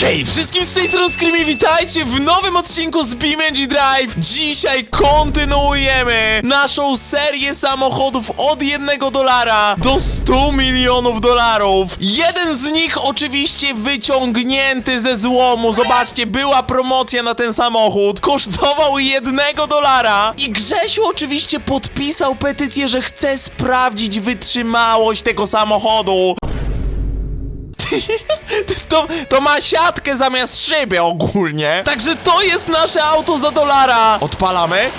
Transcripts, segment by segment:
Hej, wszystkim z tej strony Screamy, witajcie w nowym odcinku z BeamNG Drive. Dzisiaj kontynuujemy naszą serię samochodów od 1 dolara do 100 milionów dolarów. Jeden z nich oczywiście wyciągnięty ze złomu. Zobaczcie, była promocja na ten samochód. Kosztował 1 dolara. I Grzesiu oczywiście podpisał petycję, że chce sprawdzić wytrzymałość tego samochodu. To, to ma siatkę zamiast szyby ogólnie. Także to jest nasze auto za dolara. Odpalamy.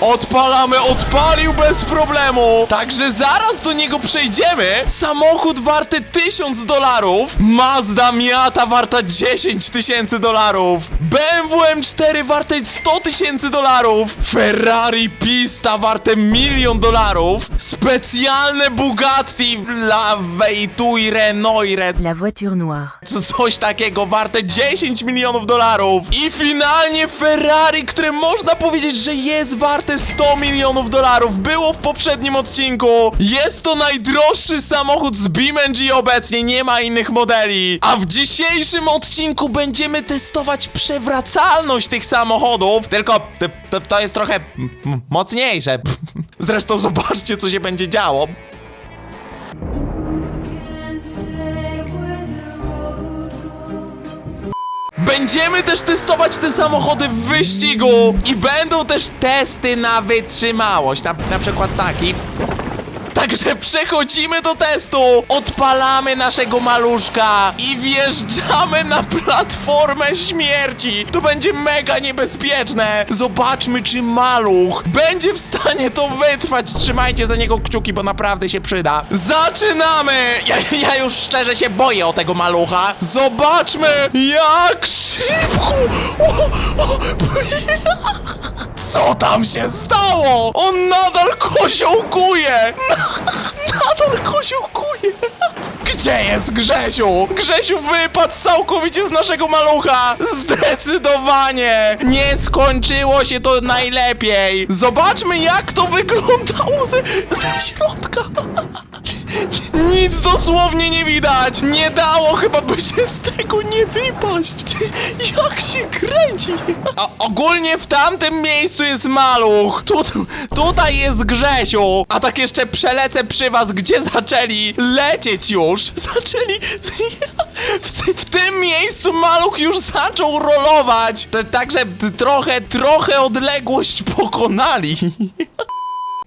Odpalamy, odpalił bez problemu. Także zaraz do niego przejdziemy. Samochód warty 1000 dolarów. Mazda Miata warta 10 tysięcy dolarów. BMW M4 warte 100 tysięcy dolarów. Ferrari Pista warte milion dolarów. Specjalne Bugatti La Veyture Noire La voiture noire. co, coś takiego warte 10 milionów dolarów. I finalnie Ferrari, które można powiedzieć, że jest warte 100 milionów dolarów. Było w poprzednim odcinku. Jest to najdroższy samochód z BeamNG obecnie, nie ma innych modeli. A w dzisiejszym odcinku będziemy testować przewracalność tych samochodów. Tylko to, to, jest trochę mocniejsze. Zresztą zobaczcie, co się będzie działo. Będziemy też testować te samochody w wyścigu i będą też testy na wytrzymałość. Na, na przykład taki. Także przechodzimy do testu, odpalamy naszego maluszka i wjeżdżamy na platformę śmierci. To będzie mega niebezpieczne. Zobaczmy, czy maluch będzie w stanie to wytrwać. Trzymajcie za niego kciuki, bo naprawdę się przyda. Zaczynamy! Ja, ja już szczerze się boję o tego malucha. Zobaczmy, jak szybko! O, o, co tam się stało? On nadal koziołkuje! Nadal koziołkuje! Gdzie jest Grzesiu? Grzesiu wypadł całkowicie z naszego malucha! Zdecydowanie! Nie skończyło się to najlepiej! Zobaczmy jak to wyglądało ze, ze środka! Nic dosłownie nie widać! Nie dało chyba by się z tego nie wypaść! Jak się kręci! A ogólnie w tamtym miejscu jest maluch! Tu, tutaj jest Grzesiu! A tak jeszcze przelecę przy was, gdzie zaczęli lecieć już! Zaczęli... W, ty, w tym miejscu maluch już zaczął rolować! Także trochę, trochę odległość pokonali.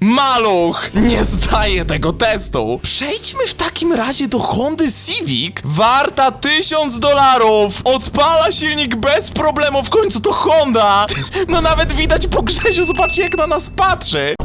Maluch nie zdaje tego testu. Przejdźmy w takim razie do Hondy Civic. Warta 1000 dolarów. Odpala silnik bez problemu. W końcu to Honda. No nawet widać po Grzesiu. Zobaczcie jak na nas patrzy.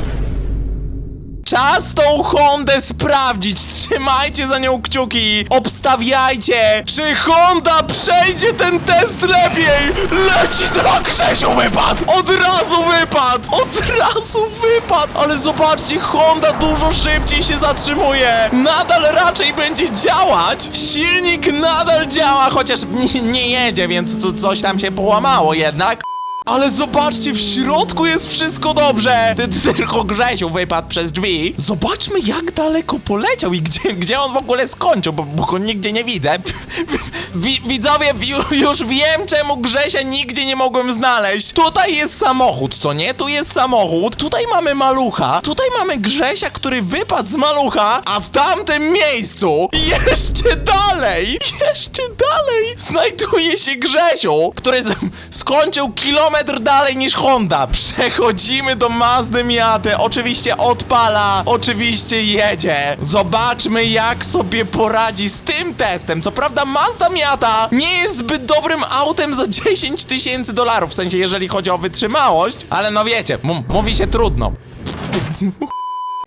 Czas tą Hondę sprawdzić. Trzymajcie za nią kciuki. Obstawiajcie. Czy Honda przejdzie ten test lepiej? Leci za Grzesiu wypadł. Od razu wypadł. Od razu wypadł. Ale zobaczcie, Honda dużo szybciej się zatrzymuje. Nadal raczej będzie działać. Silnik nadal działa, chociaż nie, nie jedzie, więc co, coś tam się połamało jednak. Ale zobaczcie, w środku jest wszystko dobrze! Ty, ty, tylko Grzesiu wypadł przez drzwi. Zobaczmy, jak daleko poleciał i gdzie, gdzie on w ogóle skończył, bo, bo go nigdzie nie widzę. Wi, widzowie, ju, już wiem, czemu Grzesia nigdzie nie mogłem znaleźć. Tutaj jest samochód, co nie? Tu jest samochód, tutaj mamy malucha, tutaj mamy Grzesia, który wypadł z malucha, a w tamtym miejscu, jeszcze dalej, jeszcze dalej, znajduje się Grzesiu, który skończył kilometr dalej niż Honda. Przechodzimy do Mazdy Miaty, oczywiście odpala, oczywiście jedzie. Zobaczmy, jak sobie poradzi z tym testem. Co prawda Mazda Miata nie jest zbyt dobrym autem za 10 tysięcy dolarów, w sensie jeżeli chodzi o wytrzymałość, ale no wiecie, mówi się trudno.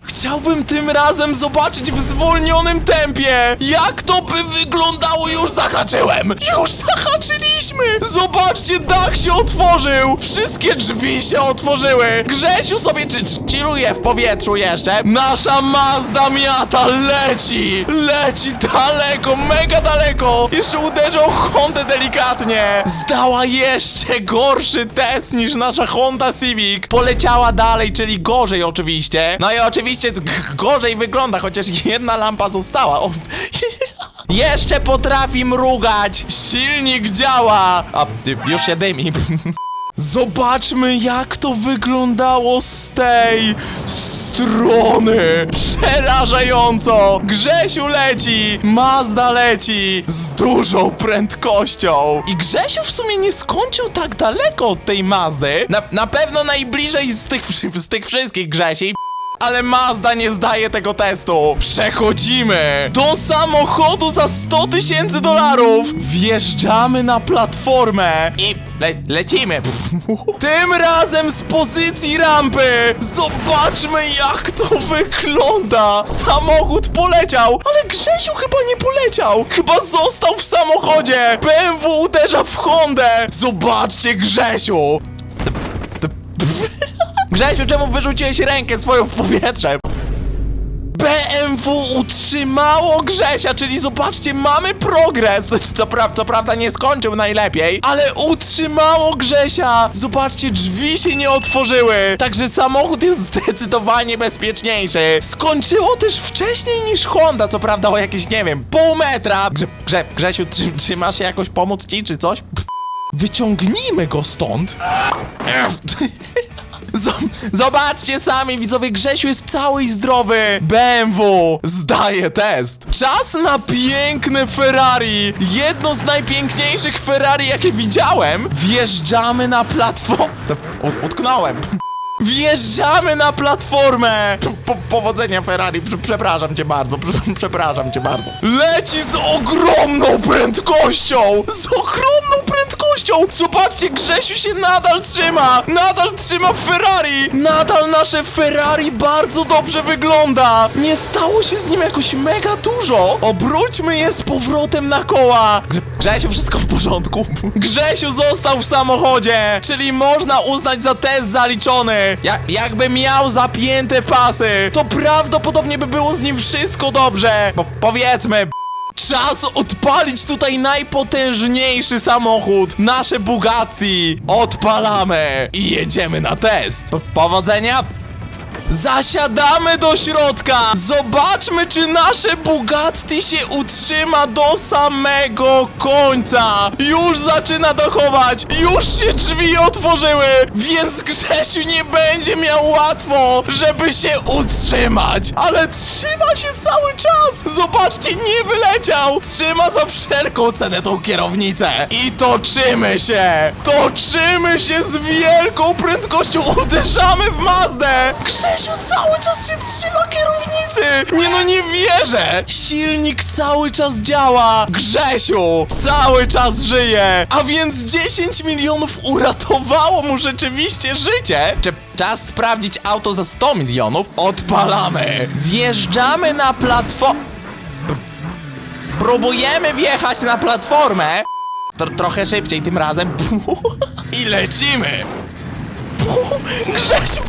Chciałbym tym razem zobaczyć w zwolnionym tempie. Jak to by wyglądało? Już zahaczyłem! Już zahaczyliśmy! Zobaczcie, dach się otworzył! Wszystkie drzwi się otworzyły! Grzesiu sobie czy, w powietrzu jeszcze. Nasza Mazda Miata leci! Leci daleko, mega daleko! Jeszcze uderzał Hondę delikatnie. Zdała jeszcze gorszy test niż nasza Honda Civic. Poleciała dalej, czyli gorzej oczywiście. No i oczywiście g- gorzej wygląda, chociaż jedna lampa została. O, Jeszcze potrafi mrugać! Silnik działa! A, y, już się dymi. Zobaczmy, jak to wyglądało z tej strony! Przerażająco! Grzesiu leci! Mazda leci! Z dużą prędkością! I Grzesiu w sumie nie skończył tak daleko od tej Mazdy. Na, na pewno najbliżej z tych, z tych wszystkich Grzesi. Ale Mazda nie zdaje tego testu. Przechodzimy do samochodu za 100 tysięcy dolarów. Wjeżdżamy na platformę i le lecimy. Tym razem z pozycji rampy. Zobaczmy jak to wygląda. Samochód poleciał, ale Grzesiu chyba nie poleciał. Chyba został w samochodzie. BMW uderza w Hondę. Zobaczcie Grzesiu. Grzesiu, czemu wyrzuciłeś rękę swoją w powietrze? BMW utrzymało Grzesia, czyli zobaczcie, mamy progres. Co, pra co prawda nie skończył najlepiej, ale utrzymało Grzesia. Zobaczcie, drzwi się nie otworzyły, także samochód jest zdecydowanie bezpieczniejszy. Skończyło też wcześniej niż Honda, co prawda o jakieś, nie wiem, pół metra. Grze Grze Grzesiu, trzy trzymasz się jakoś pomóc ci, czy coś? Wyciągnijmy go stąd. Zob- Zobaczcie sami, widzowie, Grzesiu jest cały i zdrowy. BMW zdaje test. Czas na piękne Ferrari. Jedno z najpiękniejszych Ferrari, jakie widziałem. Wjeżdżamy na platformę. Utknąłem. Wjeżdżamy na platformę! Po, powodzenia Ferrari, Prze- przepraszam cię bardzo, prze- przepraszam cię bardzo. Leci z ogromną prędkością! Z ogromną Zobaczcie, Grzesiu się nadal trzyma! Nadal trzyma Ferrari! Nadal nasze Ferrari bardzo dobrze wygląda! Nie stało się z nim jakoś mega dużo! Obróćmy je z powrotem na koła! Grze Grzesiu, wszystko w porządku? Grzesiu został w samochodzie! Czyli można uznać za test zaliczony! Ja jakby miał zapięte pasy, to prawdopodobnie by było z nim wszystko dobrze! Bo powiedzmy... Czas odpalić tutaj najpotężniejszy samochód! Nasze Bugatti! Odpalamy! I jedziemy na test! Powodzenia! Zasiadamy do środka! Zobaczmy, czy nasze Bugatti się utrzyma do samego końca! Już zaczyna dochować! Już się drzwi otworzyły! Więc Grzesiu nie będzie miał łatwo, żeby się utrzymać! Ale trzyma się cały czas! Zobaczcie, nie wyleciał! Trzyma za wszelką cenę tą kierownicę! I toczymy się! Toczymy się z wielką prędkością! Uderzamy w Mazdę! Grzesiu cały czas się trzyma kierownicy! Nie no, nie wierzę! Silnik cały czas działa! Grzesiu cały czas żyje! A więc 10 milionów uratowało mu rzeczywiście życie! Czy czas sprawdzić auto za 100 milionów? Odpalamy! Wjeżdżamy na platformę... Próbujemy wjechać na platformę! Tro- trochę szybciej tym razem. I lecimy! Grzesiu!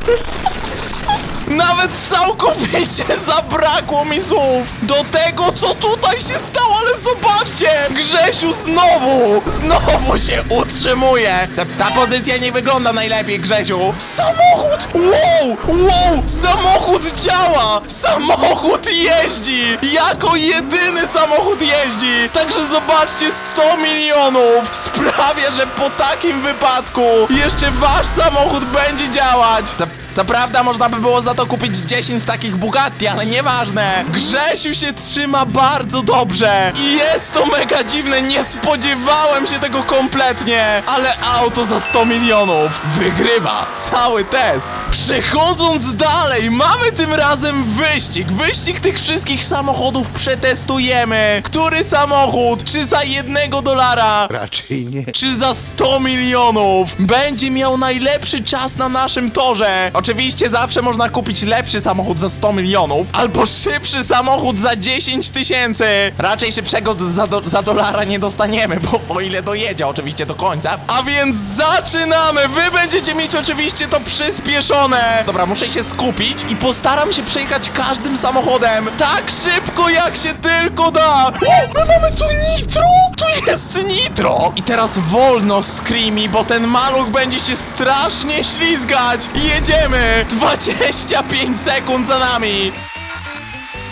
Nawet całkowicie zabrakło mi słów do tego, co tutaj się stało, ale zobaczcie! Grzesiu znowu, znowu się utrzymuje! Ta, ta pozycja nie wygląda najlepiej, Grzesiu! Samochód! Wow! Wow! Samochód działa! Samochód jeździ! Jako jedyny samochód jeździ! Także zobaczcie, 100 milionów sprawia, że po takim wypadku jeszcze wasz samochód będzie działać! Ta, co prawda można by było za to kupić 10 takich Bugatti, ale nieważne. Grzesiu się trzyma bardzo dobrze i jest to mega dziwne, nie spodziewałem się tego kompletnie, ale auto za 100 milionów wygrywa cały test. Przechodząc dalej, mamy tym razem wyścig. Wyścig tych wszystkich samochodów przetestujemy. Który samochód, czy za jednego dolara, Raczej nie. czy za 100 milionów będzie miał najlepszy czas na naszym torze. Oczywiście zawsze można kupić lepszy samochód za 100 milionów, albo szybszy samochód za 10 tysięcy. Raczej szybszego za, do, za dolara nie dostaniemy, bo o ile dojedzie oczywiście do końca. A więc zaczynamy! Wy będziecie mieć oczywiście to przyspieszone. Dobra, muszę się skupić i postaram się przejechać każdym samochodem tak szybko jak się tylko da. O, my mamy tu nitro! Tu jest nitro! I teraz wolno, Screamy, bo ten maluch będzie się strasznie ślizgać! Jedziemy! 25 sekund za nami!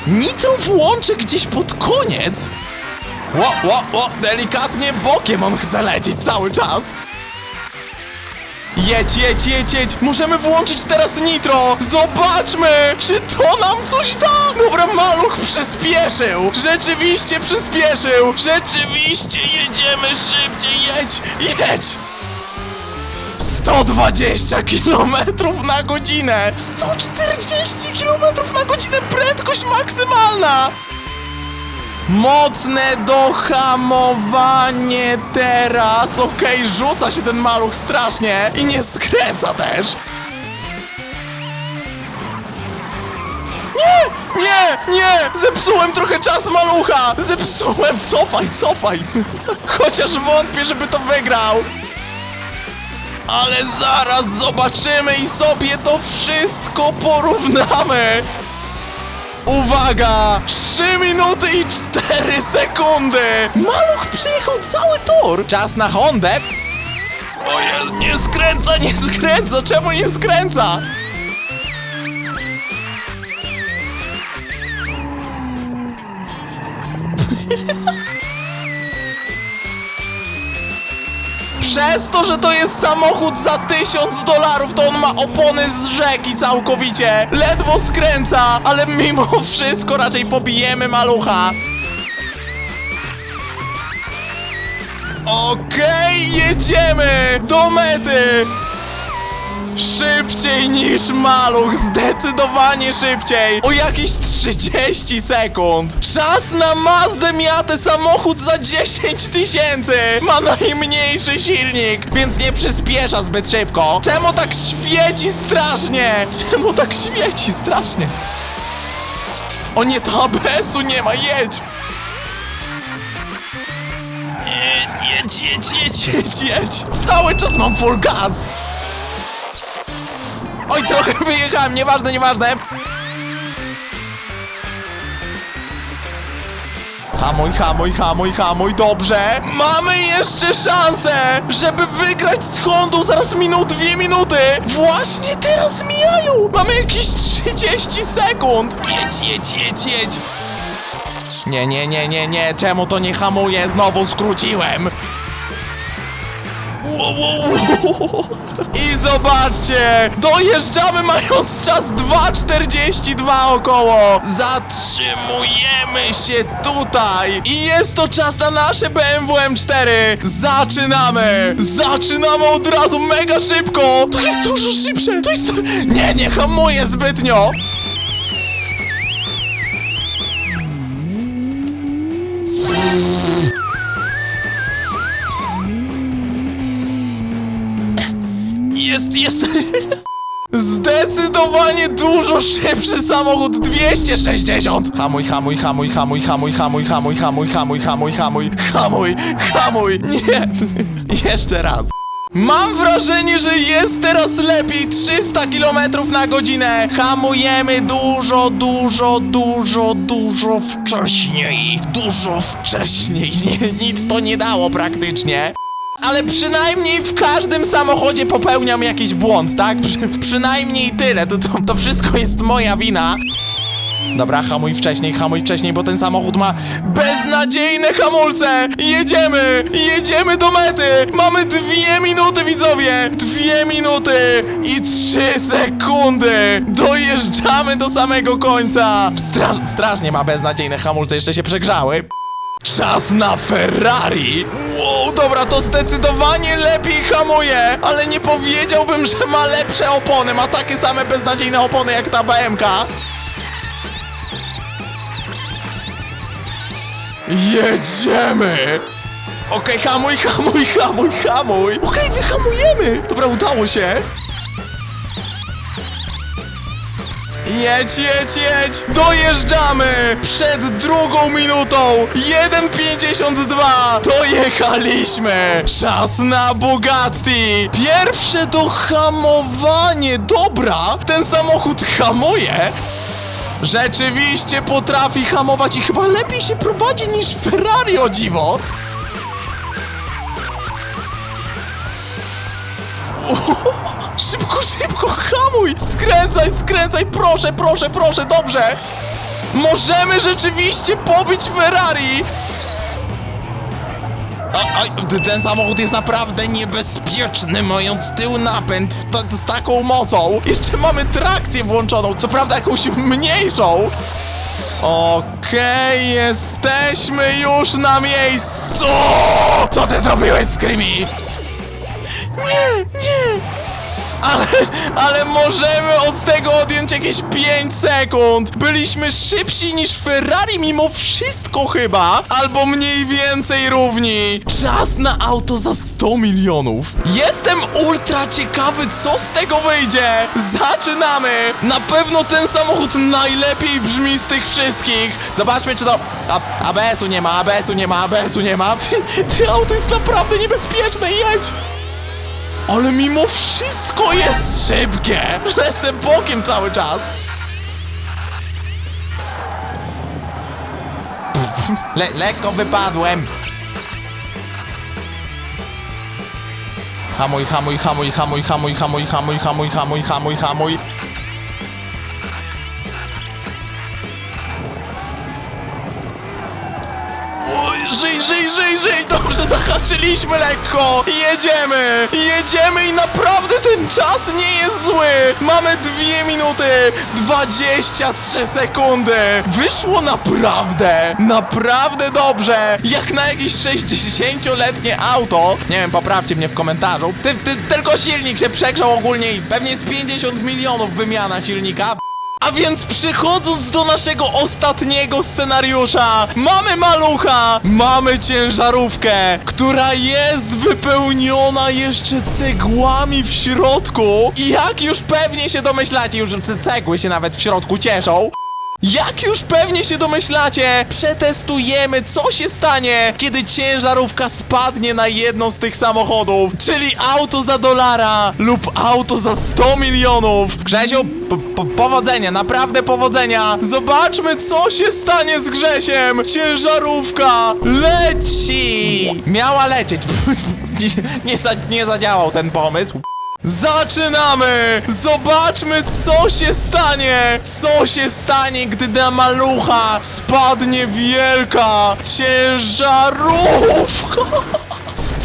Nitro włączę gdzieś pod koniec? Ło, ło, ło, delikatnie bokiem on chce lecieć cały czas. Jedź, jedź, jedź, jedź! Możemy włączyć teraz nitro! Zobaczmy, czy to nam coś da! Dobra, maluch przyspieszył! Rzeczywiście przyspieszył! Rzeczywiście jedziemy szybciej! Jedź, jedź! 120 km na godzinę! 140 km na godzinę prędkość maksymalna! Mocne dohamowanie teraz. Okej, rzuca się ten maluch strasznie i nie skręca też. Nie, nie, nie! Zepsułem trochę czas malucha! Zepsułem, cofaj, cofaj! Chociaż wątpię, żeby to wygrał. Ale zaraz zobaczymy i sobie to wszystko porównamy. Uwaga! 3 minuty i 4 sekundy! Maluch przejechał cały tor! Czas na Hondę! Oje, nie skręca, nie skręca! Czemu nie skręca? Przez to, że to jest samochód za 1000 dolarów, to on ma opony z rzeki całkowicie. Ledwo skręca, ale mimo wszystko raczej pobijemy malucha. Okej, jedziemy do mety. Szybciej niż maluch, zdecydowanie szybciej! O jakieś 30 sekund! Czas na Mazdę Miatę samochód za 10 tysięcy! Ma najmniejszy silnik, więc nie przyspiesza zbyt szybko. Czemu tak świeci strasznie? Czemu tak świeci strasznie? O nie, to ABS-u nie ma, jedź! Jedź, jedź, jedź, jedź, jedź! Cały czas mam full gas! Oj, trochę wyjechałem, nieważne, nieważne. Hamuj, hamuj, hamuj, hamuj, dobrze. Mamy jeszcze szansę, żeby wygrać z Hondą zaraz minął dwie minuty. Właśnie teraz mijają. Mamy jakieś 30 sekund. Jedź, jedź, jedź, jedź. Nie, nie, nie, nie, nie, czemu to nie hamuje? Znowu skróciłem. Wow, wow. I zobaczcie! Dojeżdżamy mając czas 2.42 około! Zatrzymujemy się tutaj! I jest to czas na nasze BMW M4! Zaczynamy! Zaczynamy od razu mega szybko! To jest dużo szybsze! To jest... Nie, nie hamuję zbytnio! Jest! Zdecydowanie dużo szybszy samochód 260! Hamuj, hamuj, hamuj, hamuj, hamuj, hamuj, hamuj, hamuj, hamuj, hamuj, hamuj, hamuj, hamuj, nie! Jeszcze raz. Mam wrażenie, że jest teraz lepiej 300 km na godzinę. Hamujemy dużo, dużo, dużo, dużo wcześniej. Dużo wcześniej. Nie, nic to nie dało praktycznie. Ale przynajmniej w każdym samochodzie popełniam jakiś błąd, tak? Przy, przynajmniej tyle. To, to, to wszystko jest moja wina. Dobra, hamuj wcześniej, hamuj wcześniej, bo ten samochód ma beznadziejne hamulce! Jedziemy! Jedziemy do mety! Mamy dwie minuty, widzowie! Dwie minuty i trzy sekundy! Dojeżdżamy do samego końca! Straż, strasznie ma beznadziejne hamulce, jeszcze się przegrzały. Czas na Ferrari! Wow, dobra, to zdecydowanie lepiej hamuje, ale nie powiedziałbym, że ma lepsze opony. Ma takie same beznadziejne opony jak ta BMK. Jedziemy! Okej, hamuj, hamuj, hamuj, hamuj! Okej, wyhamujemy! Dobra, udało się! Jedź, jedź, jedź! Dojeżdżamy! Przed drugą minutą! 1.52! Dojechaliśmy! Czas na Bugatti! Pierwsze dohamowanie! Dobra! Ten samochód hamuje! Rzeczywiście potrafi hamować i chyba lepiej się prowadzi niż Ferrari, o dziwo! Szybko, szybko, hamuj! Skręcaj, skręcaj, proszę, proszę, proszę, dobrze! Możemy rzeczywiście pobić Ferrari! O, oj, ten samochód jest naprawdę niebezpieczny, mając tył napęd ta, z taką mocą. Jeszcze mamy trakcję włączoną, co prawda jakąś mniejszą. Okej, jesteśmy już na miejscu! Co ty zrobiłeś, Screamy? Nie, nie! Ale, ale możemy od tego odjąć jakieś 5 sekund! Byliśmy szybsi niż Ferrari mimo wszystko chyba! Albo mniej więcej równi! Czas na auto za 100 milionów! Jestem ultra ciekawy, co z tego wyjdzie! Zaczynamy! Na pewno ten samochód najlepiej brzmi z tych wszystkich! Zobaczmy, czy to... ABS-u nie ma, ABS-u nie ma, ABS-u nie ma! Ty, ty auto jest naprawdę niebezpieczne, jedź! Ale mimo wszystko jest szybkie! Lecę bokiem cały czas! Le lekko wypadłem! Hamuj, hamuj, hamuj, hamuj, hamuj, hamuj, hamuj, hamuj, hamuj, hamuj, hamuj. Zahaczyliśmy lekko! Jedziemy! Jedziemy i naprawdę ten czas nie jest zły! Mamy 2 minuty 23 sekundy! Wyszło naprawdę, naprawdę dobrze! Jak na jakieś 60-letnie auto! Nie wiem, poprawcie mnie w komentarzu. Ty, ty, tylko silnik się przegrzał ogólnie i pewnie jest 50 milionów wymiana silnika. A więc przechodząc do naszego ostatniego scenariusza, mamy malucha, mamy ciężarówkę, która jest wypełniona jeszcze cegłami w środku. I jak już pewnie się domyślacie, już ce- cegły się nawet w środku cieszą. Jak już pewnie się domyślacie, przetestujemy, co się stanie, kiedy ciężarówka spadnie na jedno z tych samochodów, czyli auto za dolara lub auto za 100 milionów. Grzesiu, powodzenia, naprawdę powodzenia. Zobaczmy, co się stanie z Grzesiem. Ciężarówka leci. Miała lecieć. nie, nie, nie zadziałał ten pomysł. Zaczynamy! Zobaczmy, co się stanie! Co się stanie, gdy na malucha spadnie wielka ciężarówka!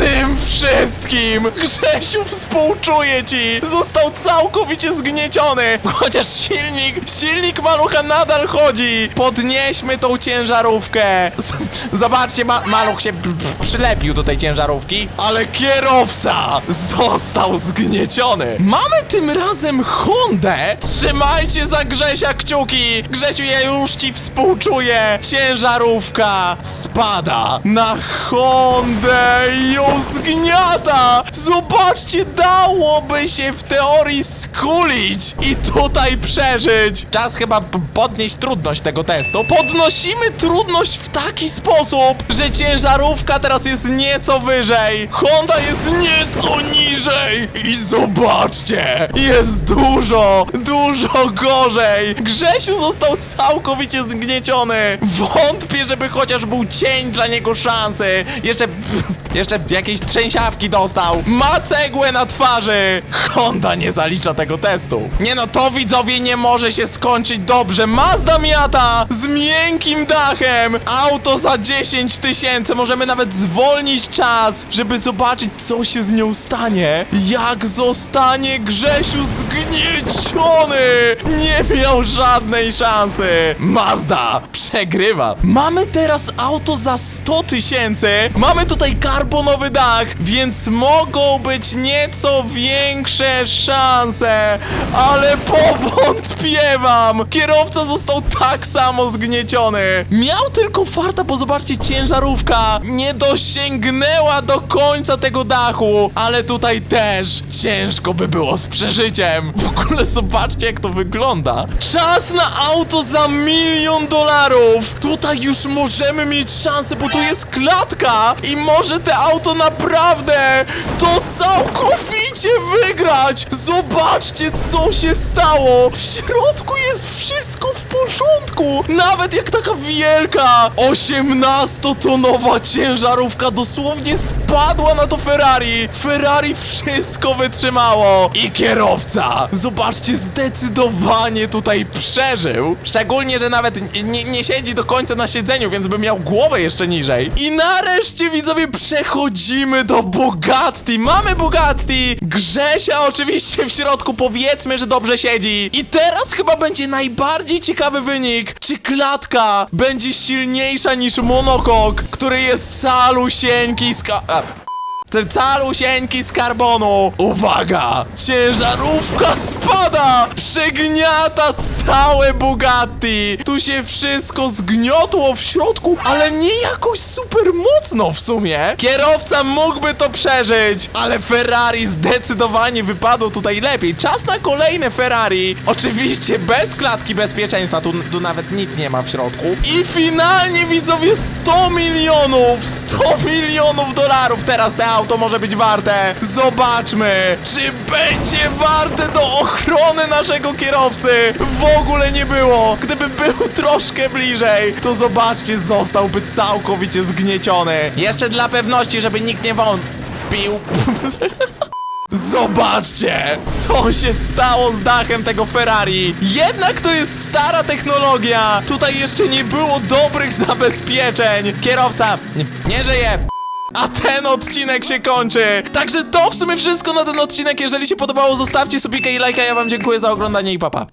Tym wszystkim! Grzesiu, współczuję ci! Został całkowicie zgnieciony! Chociaż silnik, silnik malucha nadal chodzi! Podnieśmy tą ciężarówkę! Z zobaczcie, ma maluch się przylepił do tej ciężarówki, ale kierowca został zgnieciony! Mamy tym razem Hondę! Trzymajcie za Grzesia kciuki! Grzesiu, ja już ci współczuję! Ciężarówka spada na Hondę i zgniata! Zobaczcie, dałoby się w teorii skulić i tutaj przeżyć! Czas chyba podnieść trudność tego testu. Podnosimy trudność w taki sposób, że ciężarówka teraz jest nieco wyżej, Honda jest nieco niżej i zobaczcie, jest dużo, dużo gorzej. Grzesiu został całkowicie zgnieciony. Wątpię, żeby chociaż był cień dla niego szansy. Jeszcze, jeszcze jakieś trzęsiawki dostał. Ma cegłę na twarzy. Honda nie zalicza tego testu. Nie no, to widzowie nie może się skończyć dobrze. Mazda Miata z miękkim dachem. Auto za 10 tysięcy. Możemy nawet zwolnić czas, żeby zobaczyć, co się z nią stanie. Jak zostanie Grzesiu zgnieciony. Nie miał żadnej szansy. Mazda przegrywa. Mamy teraz auto za 100 tysięcy. Mamy tutaj karbonowy dach, więc mogą być nieco większe szanse. Ale powątpiewam. Kierowca został tak samo zgnieciony. Miał tylko farta, bo zobaczcie, ciężarówka nie dosięgnęła do końca tego dachu. Ale tutaj też ciężko by było z przeżyciem. W ogóle zobaczcie, jak to wygląda. Czas na auto za milion dolarów. Tutaj już możemy mieć szansę, bo tu jest klatka i może te auto naprawdę to całkowicie wygrać! Zobaczcie, co się stało! W środku jest wszystko w porządku! Nawet jak taka wielka 18-tonowa ciężarówka dosłownie spadła na to Ferrari! Ferrari wszystko wytrzymało! I kierowca! Zobaczcie, zdecydowanie tutaj przeżył! Szczególnie, że nawet nie, nie siedzi do końca na siedzeniu, więc by miał głowę jeszcze niżej. I nareszcie, widzowie, przechodzimy do Bugatti! Mamy Bugatti! Grzesia oczywiście w środku, powiedzmy, że dobrze siedzi. I teraz chyba będzie najbardziej ciekawy wynik. Czy klatka będzie silniejsza niż monokok, który jest calusieńki z ka... Calusieńki z karbonu! Uwaga! Ciężarówka spada! Przegniata całe Bugatti! Tu się wszystko zgniotło w środku, ale nie jakoś super mocno w sumie. Kierowca mógłby to przeżyć, ale Ferrari zdecydowanie wypadło tutaj lepiej. Czas na kolejne Ferrari. Oczywiście bez klatki bezpieczeństwa, tu, tu nawet nic nie ma w środku. I finalnie widzowie 100 milionów! 100 milionów dolarów teraz te auto może być warte. Zobaczmy, czy będzie warte do ochrony naszego kierowcy. W ogóle nie było. Gdyby był troszkę bliżej, to zobaczcie, zostałby całkowicie zgnieciony. Jeszcze dla pewności, żeby nikt nie wątpił. Zobaczcie, co się stało z dachem tego Ferrari. Jednak to jest stara technologia. Tutaj jeszcze nie było dobrych zabezpieczeń. Kierowca nie, żyje. A ten odcinek się kończy. Także to w sumie wszystko na ten odcinek. Jeżeli się podobało, zostawcie subika i lajka. Ja wam dziękuję za oglądanie i papa.